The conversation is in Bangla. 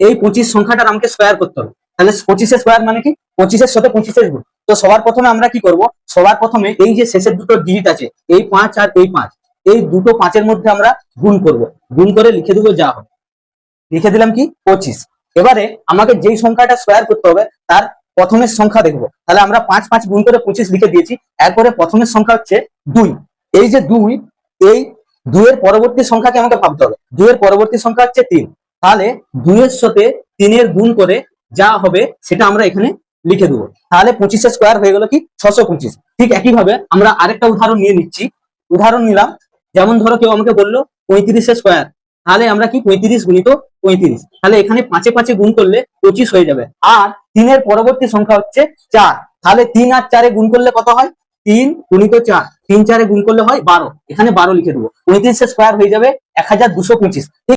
এই পঁচিশ সংখ্যাটার আমাকে স্কোয়ার করতে হবে। তাহলে পঁচিশের স্কোয়ার মানে কি? পঁচিশের সাথে পঁচিশের গুণ। তো সবার প্রথমে আমরা কি করব? সবার প্রথমে এই যে শেষের দুটো ডিজিট আছে, এই পাঁচ আর এই পাঁচ, এই দুটো পাঁচের মধ্যে আমরা গুণ করব। গুণ করে লিখে দেবো যা হবে। লিখে দিলাম কি? পঁচিশ। এবারে আমাকে যেই সংখ্যাটা স্কোয়ার করতে হবে, তার প্রথমের সংখ্যা দেখব। তাহলে আমরা পাঁচ পাঁচ গুণ করে পঁচিশ লিখে দিয়েছি। এরপরে প্রথমের সংখ্যা হচ্ছে দুই। এই যে দুই, এই দুইয়ের পরবর্তী সংখ্যাকে আমাকে ভাবতে হবে। দুইয়ের পরবর্তী সংখ্যা হচ্ছে তিন। তাহলে দুইয়ের সাথে তিনের গুণ করে যা হবে সেটা আমরা এখানে লিখে দেবো। তাহলে পঁচিশের স্কোয়ার হয়ে গেল কি? ছশো পঁচিশ। ঠিক একইভাবে আমরা আরেকটা উদাহরণ নিয়ে নিচ্ছি। উদাহরণ নিলাম, যেমন ধরো কেউ আমাকে বলল পঁয়ত্রিশের স্কোয়ার তাহলে আমরা কি পঁয়ত্রিশ গুণিত পঁয়ত্রিশ। তাহলে এখানে পাঁচে পাঁচে গুণ করলে পঁচিশ হয়ে যাবে। আর তিনের পরবর্তী সংখ্যা হচ্ছে চার। তাহলে তিন আর চারে গুণ করলে কত হয়? তিন গুণিত চার। তিন চারে গুণ করলে হয় বারো। এখানে বারো লিখে দেবো। পঁয়ত্রিশের স্কোয়ার হয়ে যাবে এক হাজার দুশো পঁচিশ।